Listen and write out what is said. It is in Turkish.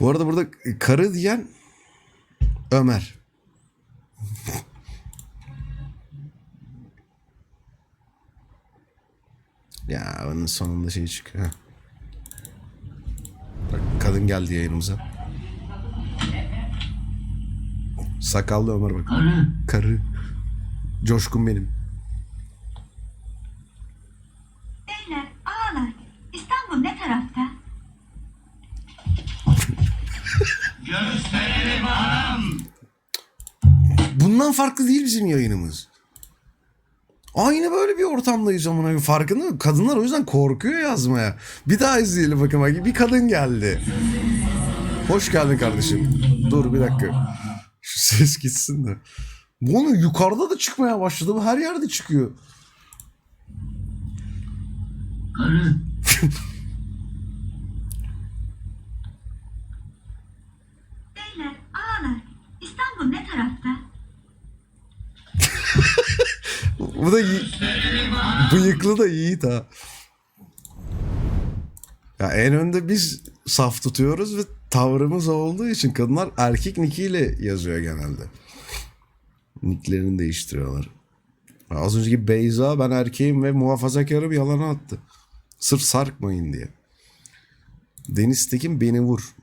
Bu arada burada karı diyen Ömer. ya onun sonunda şey çıkıyor. Bak, kadın geldi yayınımıza. Sakallı Ömer bak. Karı. Karı. Coşkun benim. Gösterelim anam. Bundan farklı değil bizim yayınımız. Aynı böyle bir ortamdayız amına. Farkında mı? Kadınlar o yüzden korkuyor yazmaya. Bir daha izleyelim bakın bak. Bir kadın geldi. Hoş geldin kardeşim. Dur bir dakika. Şu ses gitsin de. Bunu yukarıda da çıkmaya başladı. Her yerde çıkıyor. Karı. Bu da bıyıklı da Yiğit ha. Ya en önde biz saf tutuyoruz ve tavrımız olduğu için kadınlar erkek nickiyle yazıyor genelde. Nicklerini değiştiriyorlar. Ya Az önceki Beyza ben erkeğim ve muhafazakarım yalana attı. Sırf sarkmayın diye. Deniz Tekin beni vur.